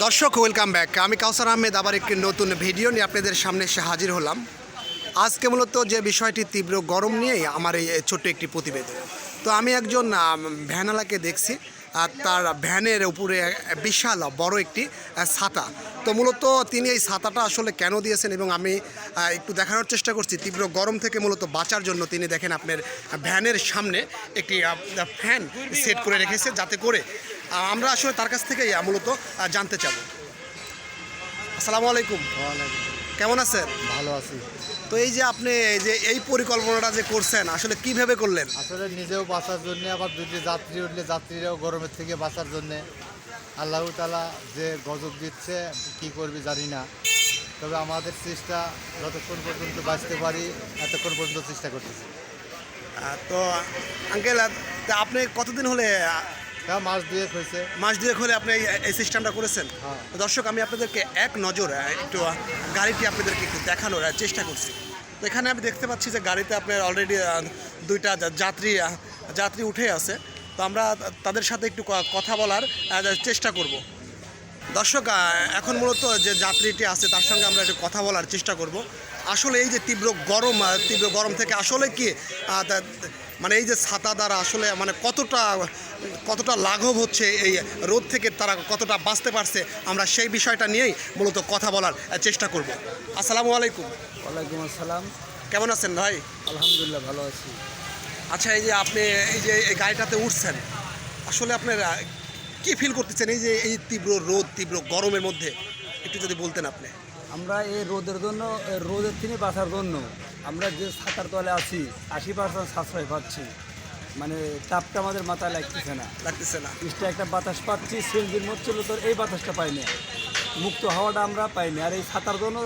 দর্শক welcome back আমি কাউসার আহমেদ, আবার একটি নতুন ভিডিও নিয়ে আপনাদের সামনে এসে হাজির হলাম। আজকে মূলত যে বিষয়টি তীব্র গরম নিয়েই আমার এই ছোট্ট একটি প্রতিবেদন। তো আমি একজন ভ্যানালাকে দেখছি। তার ভ্যানের উপরে বিশাল বড় একটি ছাতা। তো মূলত তিনি এই ছাতাটা আসলে কেন দিয়েছেন এবং আমি একটু দেখানোর চেষ্টা করছি। তীব্র গরম থেকে মূলত বাঁচার জন্য তিনি দেখেন আপনার ভ্যানের সামনে একটি ফ্যান সেট করে রেখেছে যাতে করে আমরা আসলে তার কাছ থেকেই মূলত জানতে চাব। আসসালামু আলাইকুম। কেমন আছেন? ভালো আছি। তো এই যে আপনি এই যে এই পরিকল্পনাটা যে করছেন আসলে কীভাবে করলেন? আসলে নিজেও বাঁচার জন্য আবার দুটি যাত্রী উঠলে যাত্রীরাও গরমের থেকে বাঁচার জন্যে আল্লাহ তালা যে গজব দিচ্ছে কি করবি জানি না। তবে আমাদের চেষ্টা যতক্ষণ পর্যন্ত বাঁচতে পারি এতক্ষণ পর্যন্ত চেষ্টা করতেছি। তো আঙ্কেল আপনি কতদিন হলে মাস দুয়েক হয়েছে। মাস দুয়েক হলে আপনি এই- সিস্টেমটা করেছেন? হ্যাঁ। দর্শক আমি আপনাদেরকে এক নজর একটু গাড়িটি আপনাদেরকে একটু দেখানোর চেষ্টা করছি। তো এখানে আমি দেখতে পাচ্ছি যে গাড়িতে আপনার অলরেডি দুইটা যাত্রী যাত্রী উঠে আছে। তো আমরা তাদের সাথে একটু কথা বলার চেষ্টা করব। দর্শক এখন মূলত যে যাত্রীটি আছে তার সঙ্গে আমরা একটু কথা বলার চেষ্টা করব। আসলে এই যে তীব্র গরম তীব্র গরম থেকে আসলে কি মানে এই যে ছাতা দ্বারা আসলে মানে কতটা কতটা লাঘব হচ্ছে এই রোদ থেকে তারা কতটা বাঁচতে পারছে আমরা সেই বিষয়টা নিয়েই মূলত কথা বলার চেষ্টা করব। আসসালামু আলাইকুম। ওয়ালাইকুম আসসালাম। কেমন আছেন ভাই? আলহামদুলিল্লাহ ভালো আছি। আচ্ছা এই যে আপনি এই যে এই গাড়িটাতে উঠছেন আসলে আপনার কী ফিল করতেছেন? এই যে এই তীব্র রোদ তীব্র গরমের মধ্যে একটু যদি বলতেন আপনি। আমরা এই রোদের জন্য রোদের থেকে বাঁচার জন্য আমরা যে ছাতার তলে আছি আশি পার্সেন্ট সাশ্রয় পাচ্ছি। মানে তাপটা আমাদের মাথায় লাগতেছে না। লাগতেছে না। ইস্টা একটা বাতাস পাচ্ছি সিএনজির মধ্যে ছিল তোর এই বাতাসটা পাই না মুক্ত হাওয়াটা আমরা পাইনি আর এই ছাতার জন্য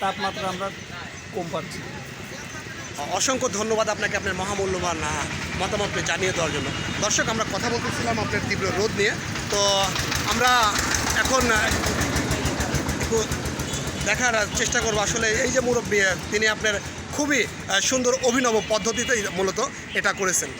তাপমাত্রা আমরা কম পাচ্ছি। অসংখ্য ধন্যবাদ আপনাকে আপনার মহামূল্যবান মতামতকে জানিয়ে দেওয়ার জন্য। দর্শক আমরা কথা বলতেছিলাম আপনার তীব্র রোদ নিয়ে। তো আমরা এখন একটু দেখার চেষ্টা করব। আসলে এই যে মুরব্বী তিনি আপনার খুবই সুন্দর অভিনব পদ্ধতিতেই মূলত এটা করেছেন।